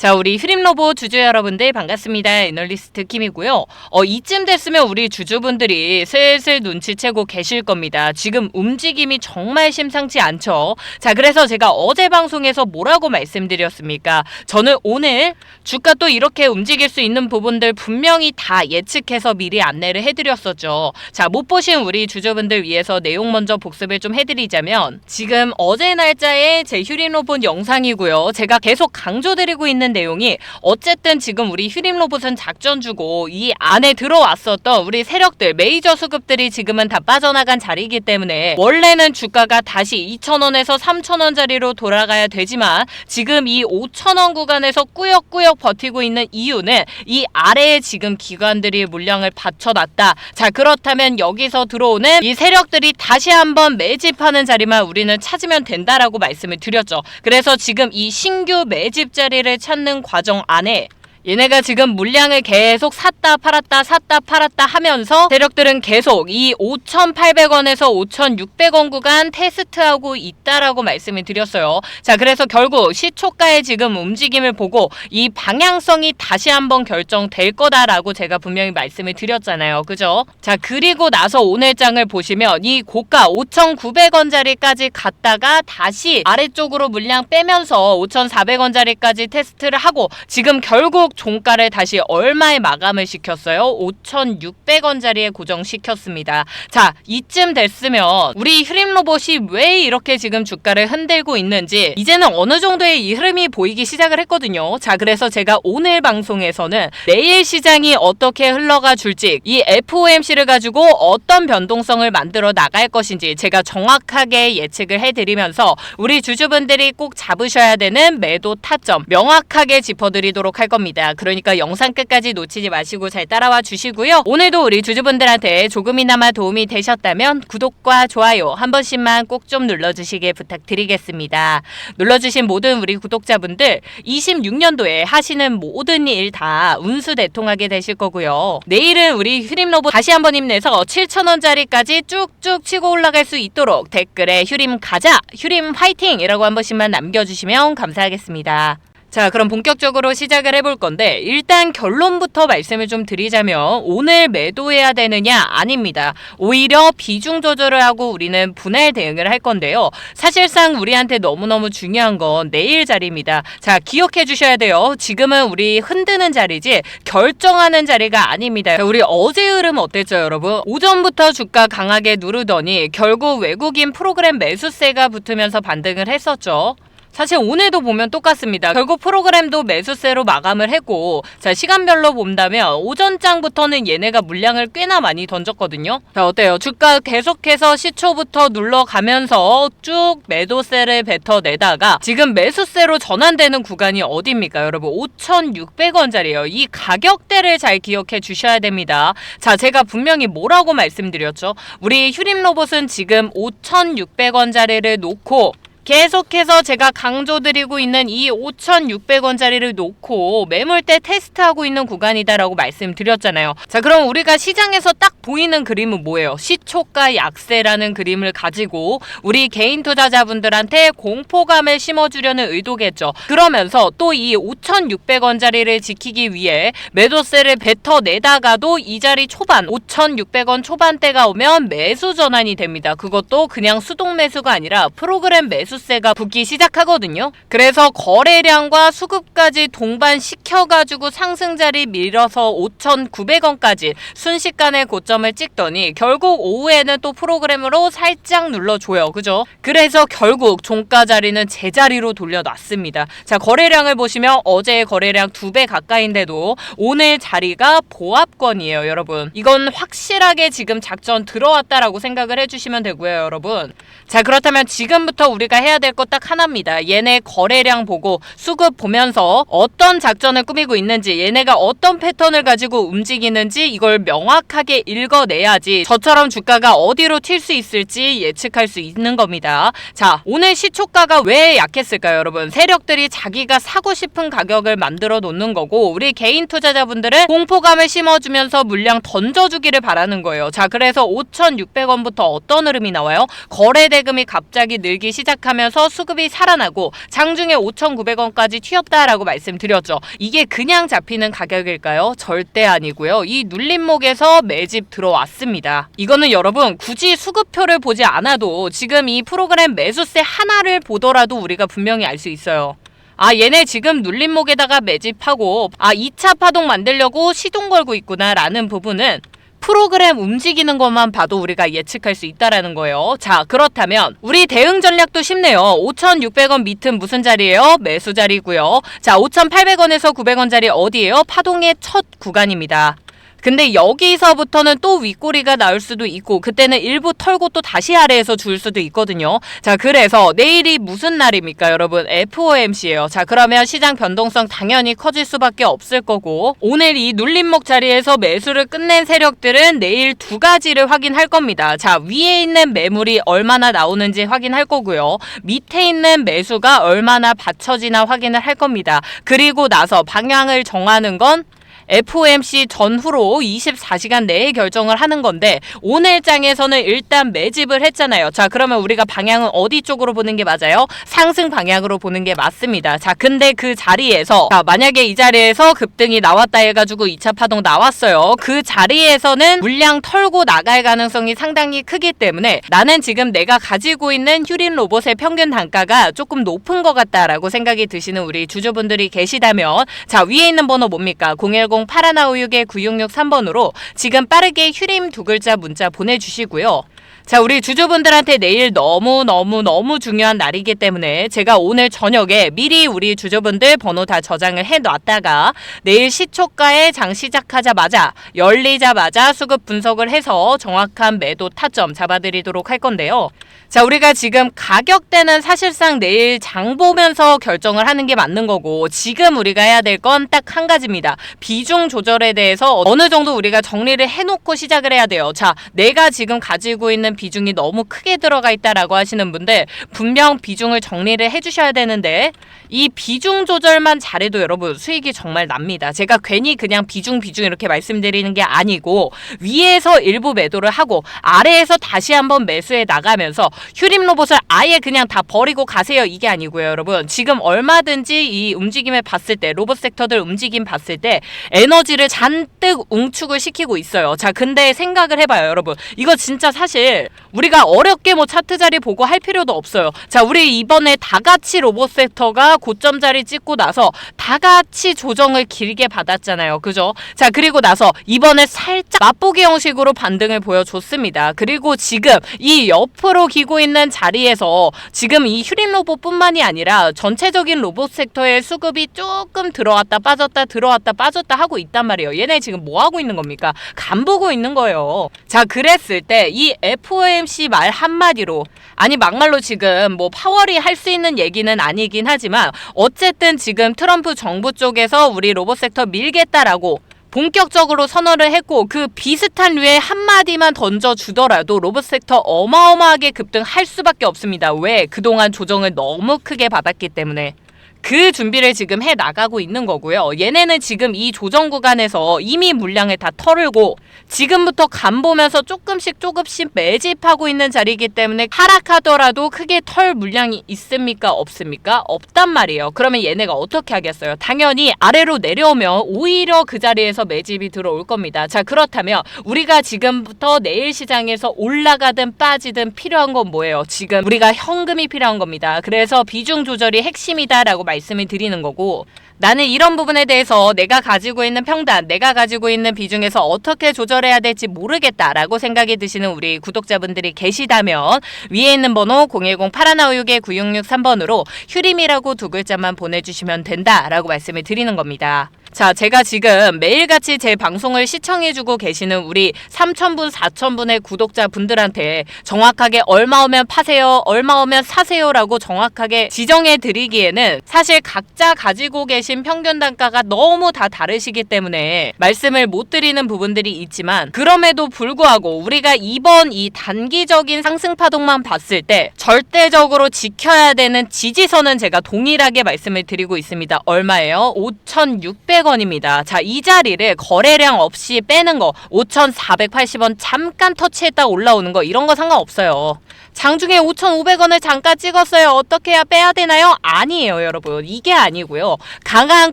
자, 우리 휴림로보 주주 여러분들 반갑습니다. 애널리스트 킴이고요. 어, 이쯤 됐으면 우리 주주분들이 슬슬 눈치채고 계실 겁니다. 지금 움직임이 정말 심상치 않죠. 자, 그래서 제가 어제 방송에서 뭐라고 말씀드렸습니까? 저는 오늘 주가 또 이렇게 움직일 수 있는 부분들 분명히 다 예측해서 미리 안내를 해드렸었죠. 자, 못 보신 우리 주주분들 위해서 내용 먼저 복습을 좀 해드리자면 지금 어제 날짜에 제 휴림로봇 영상이고요. 제가 계속 강조드리고 있는 내용이 어쨌든 지금 우리 휴림 로봇은 작전 주고 이 안에 들어왔었던 우리 세력들 메이저 수급들이 지금은 다 빠져나간 자리이기 때문에 원래는 주가가 다시 2,000원에서 3,000원짜리로 돌아가야 되지만 지금 이 5,000원 구간에서 꾸역꾸역 버티고 있는 이유는 이 아래에 지금 기관들이 물량을 받쳐놨다. 자 그렇다면 여기서 들어오는 이 세력들이 다시 한번 매집하는 자리만 우리는 찾으면 된다라고 말씀을 드렸죠. 그래서 지금 이 신규 매집 자리를 찾는 과정 안에 얘네가 지금 물량을 계속 샀다 팔았다 샀다 팔았다 하면서 세력들은 계속 이 5,800원에서 5,600원 구간 테스트하고 있다라고 말씀을 드렸어요. 자, 그래서 결국 시초가의 지금 움직임을 보고 이 방향성이 다시 한번 결정될 거다라고 제가 분명히 말씀을 드렸잖아요. 그죠? 자, 그리고 나서 오늘 장을 보시면 이 고가 5,900원짜리까지 갔다가 다시 아래쪽으로 물량 빼면서 5,400원짜리까지 테스트를 하고 지금 결국 한국 종가를 다시 얼마에 마감을 시켰어요? 5,600원짜리에 고정시켰습니다. 자, 이쯤 됐으면 우리 흐림 로봇이 왜 이렇게 지금 주가를 흔들고 있는지 이제는 어느 정도의 이 흐름이 보이기 시작을 했거든요. 자, 그래서 제가 오늘 방송에서는 내일 시장이 어떻게 흘러가 줄지 이 FOMC를 가지고 어떤 변동성을 만들어 나갈 것인지 제가 정확하게 예측을 해드리면서 우리 주주분들이 꼭 잡으셔야 되는 매도 타점 명확하게 짚어드리도록 할 겁니다. 있습니다. 그러니까 영상 끝까지 놓치지 마시고 잘 따라와 주시고요. 오늘도 우리 주주분들한테 조금이나마 도움이 되셨다면 구독과 좋아요 한 번씩만 꼭 좀 눌러주시길 부탁드리겠습니다. 눌러주신 모든 우리 구독자분들 26년도에 하시는 모든 일 다 운수 대통하게 되실 거고요. 내일은 우리 휴림 로봇 다시 한번 힘내서 7천원짜리까지 쭉쭉 치고 올라갈 수 있도록 댓글에 휴림 가자, 휴림 화이팅이라고 한 번씩만 남겨주시면 감사하겠습니다. 자, 그럼 본격적으로 시작을 해볼 건데, 일단 결론부터 말씀을 좀 드리자면, 오늘 매도해야 되느냐? 아닙니다. 오히려 비중 조절을 하고 우리는 분할 대응을 할 건데요. 사실상 우리한테 너무너무 중요한 건 내일 자리입니다. 자, 기억해 주셔야 돼요. 지금은 우리 흔드는 자리지, 결정하는 자리가 아닙니다. 자, 우리 어제 흐름 어땠죠, 여러분? 오전부터 주가 강하게 누르더니, 결국 외국인 프로그램 매수세가 붙으면서 반등을 했었죠. 사실 오늘도 보면 똑같습니다. 결국 프로그램도 매수세로 마감을 했고 자 시간별로 본다면 오전장부터는 얘네가 물량을 꽤나 많이 던졌거든요. 자 어때요? 주가 계속해서 시초부터 눌러가면서 쭉 매도세를 뱉어내다가 지금 매수세로 전환되는 구간이 어디입니까 여러분? 5,600원짜리예요. 이 가격대를 잘 기억해 주셔야 됩니다. 자 제가 분명히 뭐라고 말씀드렸죠? 우리 휴림 로봇은 지금 5,600원짜리를 놓고 계속해서 제가 강조드리고 있는 이 5,600원짜리를 놓고 매물대 테스트하고 있는 구간이다라고 말씀드렸잖아요. 자, 그럼 우리가 시장에서 딱 보이는 그림은 뭐예요? 시초가 약세라는 그림을 가지고 우리 개인 투자자분들한테 공포감을 심어주려는 의도겠죠. 그러면서 또 이 5,600원짜리를 지키기 위해 매도세를 뱉어내다가도 이 자리 초반 5,600원 초반대가 오면 매수 전환이 됩니다. 그것도 그냥 수동 매수가 아니라 프로그램 매수 매수세가 붙기 시작하거든요. 그래서 거래량과 수급까지 동반시켜가지고 상승자리 밀어서 5,900원까지 순식간에 고점을 찍더니 결국 오후에는 또 프로그램으로 살짝 눌러줘요. 그죠? 그래서 결국 종가 자리는 제자리로 돌려놨습니다. 자, 거래량을 보시면 어제의 거래량 두배 가까이인데도 오늘 자리가 보합권이에요, 여러분. 이건 확실하게 지금 작전 들어왔다라고 생각을 해주시면 되고요, 여러분. 자, 그렇다면 지금부터 우리가 해야 될 것 딱 하나입니다. 얘네 거래량 보고 수급 보면서 어떤 작전을 꾸미고 있는지 얘네가 어떤 패턴을 가지고 움직이는지 이걸 명확하게 읽어내야지 저처럼 주가가 어디로 튈 수 있을지 예측할 수 있는 겁니다. 자, 오늘 시초가가 왜 약했을까요, 여러분? 세력들이 자기가 사고 싶은 가격을 만들어 놓는 거고 우리 개인 투자자분들은 공포감을 심어주면서 물량 던져주기를 바라는 거예요. 자, 그래서 5,600원부터 어떤 흐름이 나와요? 거래 대금이 갑자기 늘기 시작한 시작 하면서 수급이 살아나고 장중에 5,900원까지 튀었다라고 말씀드렸죠. 이게 그냥 잡히는 가격일까요? 절대 아니고요. 이 눌림목에서 매집 들어왔습니다. 이거는 여러분 굳이 수급표를 보지 않아도 지금 이 프로그램 매수세 하나를 보더라도 우리가 분명히 알 수 있어요. 아 얘네 지금 눌림목에다가 매집하고 아 2차 파동 만들려고 시동 걸고 있구나 라는 부분은 프로그램 움직이는 것만 봐도 우리가 예측할 수 있다라는 거예요. 자, 그렇다면 우리 대응 전략도 쉽네요. 5,600원 밑은 무슨 자리예요? 매수 자리고요. 자, 5,800원에서 900원 자리 어디예요? 파동의 첫 구간입니다. 근데 여기서부터는 또 윗꼬리가 나올 수도 있고 그때는 일부 털고 또 다시 아래에서 줄 수도 있거든요. 자 그래서 내일이 무슨 날입니까 여러분? FOMC예요. 자 그러면 시장 변동성 당연히 커질 수밖에 없을 거고 오늘 이 눌림목 자리에서 매수를 끝낸 세력들은 내일 두 가지를 확인할 겁니다. 자 위에 있는 매물이 얼마나 나오는지 확인할 거고요. 밑에 있는 매수가 얼마나 받쳐지나 확인을 할 겁니다. 그리고 나서 방향을 정하는 건 FOMC 전후로 24시간 내에 결정을 하는 건데 오늘 장에서는 일단 매집을 했잖아요. 자, 그러면 우리가 방향은 어디 쪽으로 보는 게 맞아요? 상승 방향으로 보는 게 맞습니다. 자, 근데 그 자리에서 자, 만약에 이 자리에서 급등이 나왔다 해가지고 2차 파동 나왔어요. 그 자리에서는 물량 털고 나갈 가능성이 상당히 크기 때문에 나는 지금 내가 가지고 있는 휴린 로봇의 평균 단가가 조금 높은 것 같다라고 생각이 드시는 우리 주주분들이 계시다면 자, 위에 있는 번호 뭡니까? 010 파라나우육의 9663번으로 지금 빠르게 휴림 두 글자 문자 보내주시고요. 자, 우리 주주분들한테 내일 너무너무너무 중요한 날이기 때문에 제가 오늘 저녁에 미리 우리 주주분들 번호 다 저장을 해 놨다가 내일 시초가에 장 시작하자마자 열리자마자 수급 분석을 해서 정확한 매도 타점 잡아드리도록 할 건데요. 자, 우리가 지금 가격대는 사실상 내일 장 보면서 결정을 하는 게 맞는 거고 지금 우리가 해야 될 건 딱 한 가지입니다. 비중 조절에 대해서 어느 정도 우리가 정리를 해놓고 시작을 해야 돼요. 자, 내가 지금 가지고 있는 비중이 너무 크게 들어가 있다라고 하시는 분들 분명 비중을 정리를 해주셔야 되는데 이 비중 조절만 잘해도 여러분 수익이 정말 납니다. 제가 괜히 그냥 비중 비중 이렇게 말씀드리는 게 아니고 위에서 일부 매도를 하고 아래에서 다시 한번 매수해 나가면서 휴림 로봇을 아예 그냥 다 버리고 가세요 이게 아니고요 여러분 지금 얼마든지 이 움직임을 봤을 때 로봇 섹터들 움직임 봤을 때 에너지를 잔뜩 웅축을 시키고 있어요. 자 근데 생각을 해봐요 여러분 이거 진짜 사실 우리가 어렵게 뭐 차트 자리 보고 할 필요도 없어요. 자, 우리 이번에 다 같이 로봇 섹터가 고점 자리 찍고 나서 다 같이 조정을 길게 받았잖아요. 그죠? 자, 그리고 나서 이번에 살짝 맛보기 형식으로 반등을 보여줬습니다. 그리고 지금 이 옆으로 기고 있는 자리에서 지금 이 휴림 로봇뿐만이 아니라 전체적인 로봇 섹터의 수급이 조금 들어왔다 빠졌다 들어왔다 빠졌다 하고 있단 말이에요. 얘네 지금 뭐 하고 있는 겁니까? 간 보고 있는 거예요. 자, 그랬을 때 이 FOMC 말 한마디로 아니 막말로 지금 뭐 파월이 할 수 있는 얘기는 아니긴 하지만 어쨌든 지금 트럼프 정부 쪽에서 우리 로봇 섹터 밀겠다라고 본격적으로 선언을 했고 그 비슷한 류의 한마디만 던져주더라도 로봇 섹터 어마어마하게 급등할 수밖에 없습니다. 왜? 그동안 조정을 너무 크게 받았기 때문에. 그 준비를 지금 해 나가고 있는 거고요. 얘네는 지금 이 조정 구간에서 이미 물량을 다 털고 지금부터 간 보면서 조금씩 조금씩 매집하고 있는 자리이기 때문에 하락하더라도 크게 털 물량이 있습니까? 없습니까? 없단 말이에요. 그러면 얘네가 어떻게 하겠어요? 당연히 아래로 내려오면 오히려 그 자리에서 매집이 들어올 겁니다. 자, 그렇다면 우리가 지금부터 내일 시장에서 올라가든 빠지든 필요한 건 뭐예요? 지금 우리가 현금이 필요한 겁니다. 그래서 비중 조절이 핵심이다라고 말씀을 드리는 거고 나는 이런 부분에 대해서 내가 가지고 있는 평단, 내가 가지고 있는 비중에서 어떻게 조절해야 될지 모르겠다라고 생각이 드시는 우리 구독자분들이 계시다면 위에 있는 번호 010 파라나우육의 9663번으로 휴림이라고 두 글자만 보내주시면 된다라고 말씀을 드리는 겁니다. 자, 제가 지금 매일같이 제 방송을 시청해주고 계시는 우리 3,000분, 4,000분의 구독자분들한테 정확하게 얼마 오면 파세요, 얼마 오면 사세요라고 정확하게 지정해 드리기에는 사실 각자 가지고 계신 평균 단가가 너무 다 다르시기 때문에 말씀을 못 드리는 부분들이 있지만 그럼에도 불구하고 우리가 이번 이 단기적인 상승 파동만 봤을 때 절대적으로 지켜야 되는 지지선은 제가 동일하게 말씀을 드리고 있습니다. 얼마예요? 5,600 5,500원입니다. 자, 이 자리를 거래량 없이 빼는 거 5,480원 잠깐 터치했다 올라오는 거 이런 거 상관없어요. 장중에 5,500원을 잠깐 찍었어요. 어떻게 해야 빼야 되나요? 아니에요, 여러분. 이게 아니고요. 강한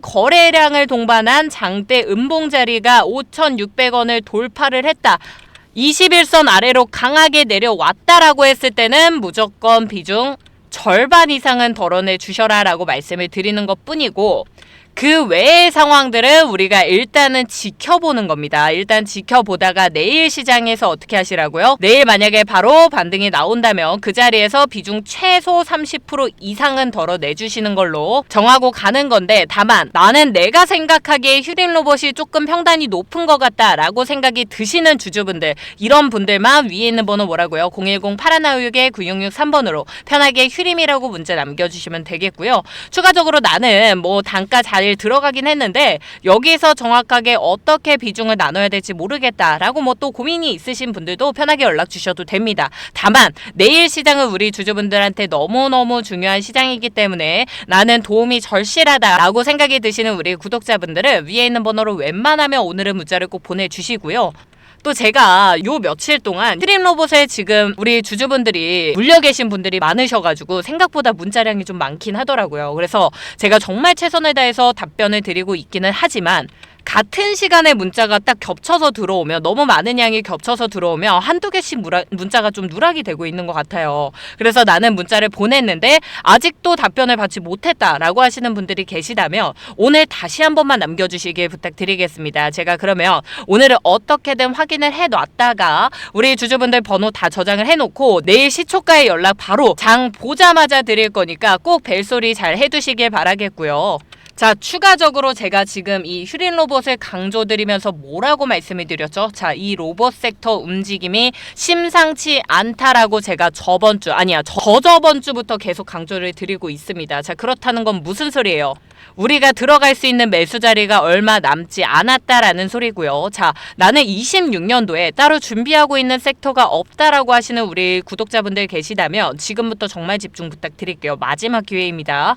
거래량을 동반한 장대 음봉 자리가 5,600원을 돌파를 했다. 21선 아래로 강하게 내려왔다라고 했을 때는 무조건 비중 절반 이상은 덜어내 주셔라라고 말씀을 드리는 것 뿐이고 그 외의 상황들은 우리가 일단은 지켜보는 겁니다. 일단 지켜보다가 내일 시장에서 어떻게 하시라고요? 내일 만약에 바로 반등이 나온다면 그 자리에서 비중 최소 30% 이상은 덜어내주시는 걸로 정하고 가는 건데 다만 나는 내가 생각하기에 휴림 로봇이 조금 평단이 높은 것 같다라고 생각이 드시는 주주분들 이런 분들만 위에 있는 번호 뭐라고요? 010-8196-9663번으로 편하게 휴림이라고 문자 남겨주시면 되겠고요. 추가적으로 나는 뭐 단가 잘 들어가긴 했는데 여기서 정확하게 어떻게 비중을 나눠야 될지 모르겠다라고 뭐 또 고민이 있으신 분들도 편하게 연락 주셔도 됩니다. 다만 내일 시장은 우리 주주분들한테 너무너무 중요한 시장이기 때문에 나는 도움이 절실하다라고 생각이 드시는 우리 구독자분들은 위에 있는 번호로 웬만하면 오늘은 문자를 꼭 보내주시고요. 또 제가 요 며칠 동안 트림 로봇에 지금 우리 주주분들이 물려 계신 분들이 많으셔가지고 생각보다 문자량이 좀 많긴 하더라고요. 그래서 제가 정말 최선을 다해서 답변을 드리고 있기는 하지만 같은 시간에 문자가 딱 겹쳐서 들어오면 너무 많은 양이 겹쳐서 들어오면 한두 개씩 무라, 문자가 좀 누락이 되고 있는 것 같아요. 그래서 나는 문자를 보냈는데 아직도 답변을 받지 못했다라고 하시는 분들이 계시다면 오늘 다시 한 번만 남겨주시길 부탁드리겠습니다. 제가 그러면 오늘은 어떻게든 확인을 해놨다가 우리 주주분들 번호 다 저장을 해놓고 내일 시초가에 연락 바로 장 보자마자 드릴 거니까 꼭 벨소리 잘 해두시길 바라겠고요. 자, 추가적으로 제가 지금 이 휴린 로봇을 강조드리면서 뭐라고 말씀을 드렸죠? 자, 이 로봇 섹터 움직임이 심상치 않다라고 제가 저번 주, 아니야, 저저번 주부터 계속 강조를 드리고 있습니다. 자, 그렇다는 건 무슨 소리예요? 우리가 들어갈 수 있는 매수 자리가 얼마 남지 않았다라는 소리고요. 자, 나는 26년도에 따로 준비하고 있는 섹터가 없다라고 하시는 우리 구독자분들 계시다면 지금부터 정말 집중 부탁드릴게요. 마지막 기회입니다.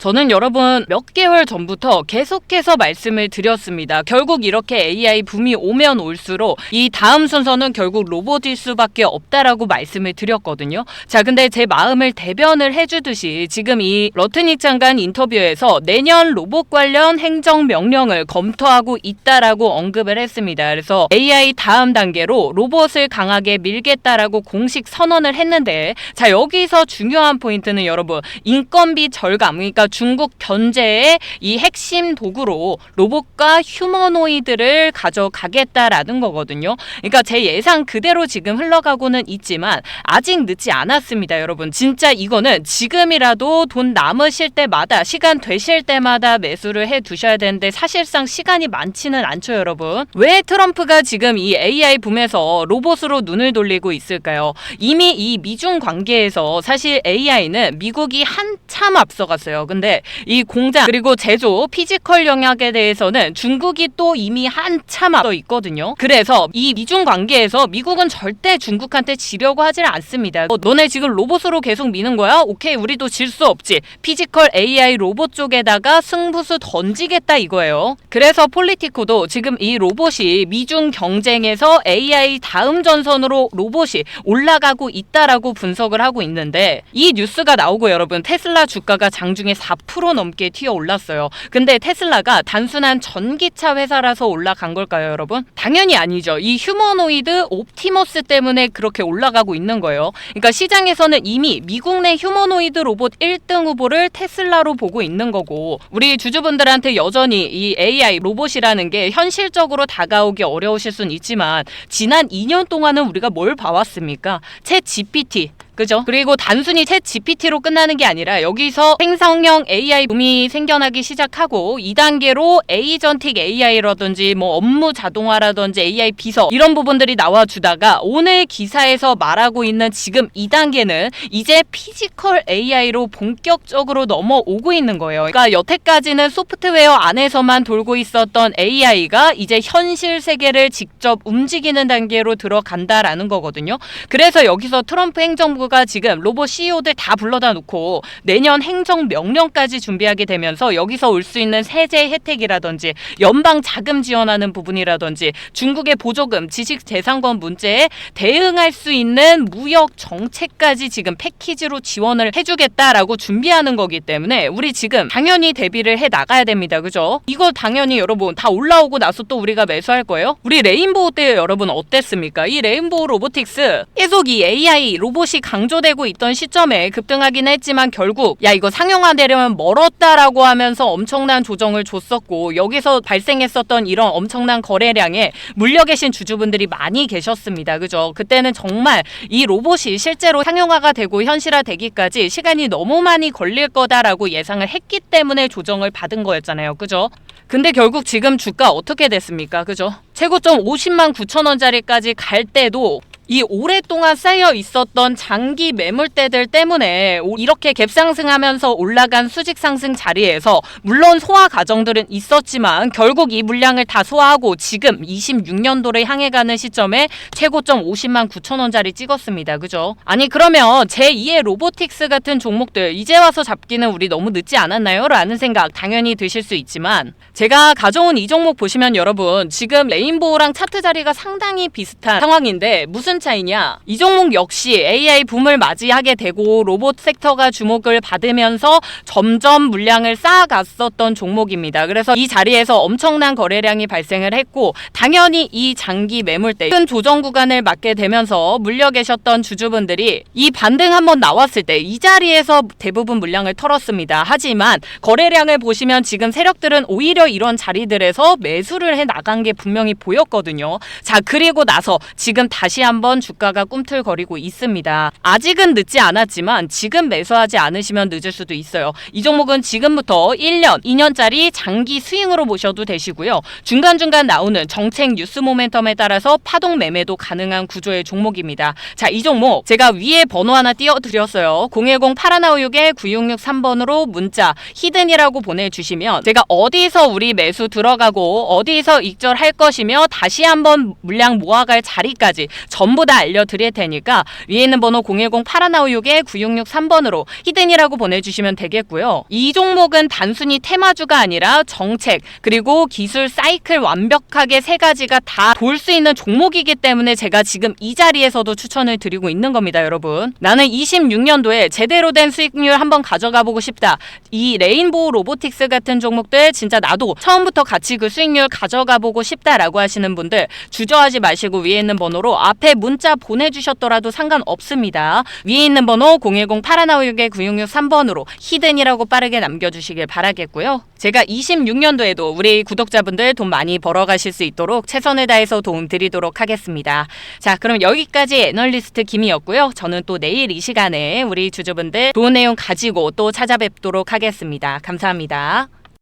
저는 여러분 몇 개월 전부터 계속해서 말씀을 드렸습니다. 결국 이렇게 AI 붐이 오면 올수록 이 다음 순서는 결국 로봇일 수밖에 없다라고 말씀을 드렸거든요. 자, 근데 제 마음을 대변을 해주듯이 지금 이 러트닉 장관 인터뷰에서 내년 로봇 관련 행정 명령을 검토하고 있다라고 언급을 했습니다. 그래서 AI 다음 단계로 로봇을 강하게 밀겠다라고 공식 선언을 했는데 자 여기서 중요한 포인트는 여러분 인건비 절감 그러니까 중국 견제의 이 핵심 도구로 로봇과 휴머노이드를 가져가겠다라는 거거든요. 그러니까 제 예상 그대로 지금 흘러가고는 있지만 아직 늦지 않았습니다, 여러분. 진짜 이거는 지금이라도 돈 남으실 때마다 시간 되실 때마다 매수를 해 두셔야 되는데 사실상 시간이 많지는 않죠, 여러분. 왜 트럼프가 지금 이 AI 붐에서 로봇으로 눈을 돌리고 있을까요? 이미 이 미중 관계에서 사실 AI는 미국이 한참 앞서갔어요. 근데 이 공장 그리고 제조 피지컬 영역에 대해서는 중국이 또 이미 한참 앞서 있거든요. 그래서 이 미중 관계에서 미국은 절대 중국한테 지려고 하질 않습니다. 어, 너네 지금 로봇으로 계속 미는 거야? 오케이, 우리도 질 수 없지. 피지컬 AI 로봇 쪽에다가 승부수 던지겠다 이거예요. 그래서 폴리티코도 지금 이 로봇이 미중 경쟁에서 AI 다음 전선으로 로봇이 올라가고 있다라고 분석을 하고 있는데 이 뉴스가 나오고 여러분 테슬라 주가가 장중에 4% 넘게 튀어 올랐어요. 근데 테슬라가 단순한 전기차 회사라서 올라간 걸까요, 여러분? 당연히 아니죠. 이 휴머노이드 옵티머스 때문에 그렇게 올라가고 있는 거예요. 그러니까 시장에서는 이미 미국 내 휴머노이드 로봇 1등 후보를 테슬라로 보고 있는 거고 우리 주주분들한테 여전히 이 AI 로봇이라는 게 현실적으로 다가오기 어려우실 순 있지만 지난 2년 동안은 우리가 뭘 봐왔습니까? 챗 GPT 그죠? 그리고 단순히 챗 GPT로 끝나는 게 아니라 여기서 생성형 AI 붐이 생겨나기 시작하고 2단계로 에이전틱 AI라든지 뭐 업무 자동화라든지 AI 비서 이런 부분들이 나와주다가 오늘 기사에서 말하고 있는 지금 2단계는 이제 피지컬 AI로 본격적으로 넘어오고 있는 거예요. 그러니까 여태까지는 소프트웨어 안에서만 돌고 있었던 AI가 이제 현실 세계를 직접 움직이는 단계로 들어간다라는 거거든요. 그래서 여기서 트럼프 행정부가 정부가 지금 로봇 CEO들 다 불러다 놓고 내년 행정 명령까지 준비하게 되면서 여기서 올 수 있는 세제 혜택이라든지 연방 자금 지원하는 부분이라든지 중국의 보조금, 지식 재산권 문제에 대응할 수 있는 무역 정책까지 지금 패키지로 지원을 해주겠다라고 준비하는 거기 때문에 우리 지금 당연히 대비를 해 나가야 됩니다. 그죠? 이거 당연히 여러분 다 올라오고 나서 또 우리가 매수할 거예요. 우리 레인보우 때 여러분 어땠습니까? 이 레인보우 로보틱스 계속 이 AI 로봇이 강조되고 있던 시점에 급등하긴 했지만 결국 야 이거 상용화되려면 멀었다라고 하면서 엄청난 조정을 줬었고 여기서 발생했었던 이런 엄청난 거래량에 물려 계신 주주분들이 많이 계셨습니다. 그죠? 그때는 정말 이 로봇이 실제로 상용화가 되고 현실화되기까지 시간이 너무 많이 걸릴 거다라고 예상을 했기 때문에 조정을 받은 거였잖아요. 그죠? 근데 결국 지금 주가 어떻게 됐습니까? 그죠? 최고점 50만 9천 원짜리까지 갈 때도 이 오랫동안 쌓여 있었던 장기 매물대들 때문에 오- 이렇게 갭상승하면서 올라간 수직 상승 자리에서 물론 소화 과정들은 있었지만 결국 이 물량을 다 소화하고 지금 26년도를 향해 가는 시점에 최고점 50만 9천 원짜리 찍었습니다. 그죠? 아니 그러면 제2의 로보틱스 같은 종목들 이제 와서 잡기는 우리 너무 늦지 않았나요? 라는 생각 당연히 드실 수 있지만 제가 가져온 이 종목 보시면 여러분 지금 레인보우랑 차트 자리가 상당히 비슷한 상황인데 무슨 차이냐? 이 종목 역시 AI 붐을 맞이하게 되고 로봇 섹터가 주목을 받으면서 점점 물량을 쌓아갔었던 종목입니다. 그래서 이 자리에서 엄청난 거래량이 발생을 했고 당연히 이 장기 매물대 큰 조정 구간을 맞게 되면서 물려 계셨던 주주분들이 이 반등 한번 나왔을 때 이 자리에서 대부분 물량을 털었습니다. 하지만 거래량을 보시면 지금 세력들은 오히려 이런 자리들에서 매수를 해 나간 게 분명히 보였거든요. 자, 그리고 나서 지금 다시 한번 주가가 꿈틀거리고 있습니다. 아직은 늦지 않았지만 지금 매수하지 않으시면 늦을 수도 있어요. 이 종목은 지금부터 1년, 2년짜리 장기 스윙으로 보셔도 되시고요. 중간중간 나오는 정책 뉴스 모멘텀에 따라서 파동 매매도 가능한 구조의 종목입니다. 자, 이 종목 제가 위에 번호 하나 띄워드렸어요. 010-8261-9663번으로 문자 히든이라고 보내주시면 제가 어디서 우리 매수 들어가고 어디서 익절할 것이며 다시 한번 물량 모아갈 자리까지 전부 다 알려드릴 테니까 위에 있는 번호 010-8261-9663번으로 히든이라고 보내주시면 되겠고요. 이 종목은 단순히 테마주가 아니라 정책 그리고 기술 사이클 완벽하게 세 가지가 다 돌 수 있는 종목이기 때문에 제가 지금 이 자리에서도 추천을 드리고 있는 겁니다, 여러분. 나는 26년도에 제대로 된 수익률 한번 가져가 보고 싶다. 이 레인보우 로보틱스 같은 종목들 진짜 나도 처음부터 같이 그 수익률 가져가 보고 싶다라고 하시는 분들 주저하지 마시고 위에 있는 번호로 앞에 문자 보내주셨더라도 상관없습니다. 위에 있는 번호 010-8261-9663번으로 히든이라고 빠르게 남겨주시길 바라겠고요. 제가 26년도에도 우리 구독자분들 돈 많이 벌어가실 수 있도록 최선을 다해서 도움 드리도록 하겠습니다. 자, 그럼 여기까지 애널리스트 김이었고요. 저는 또 내일 이 시간에 우리 주주분들 좋은 내용 가지고 또 찾아뵙도록 하겠습니다. 감사합니다.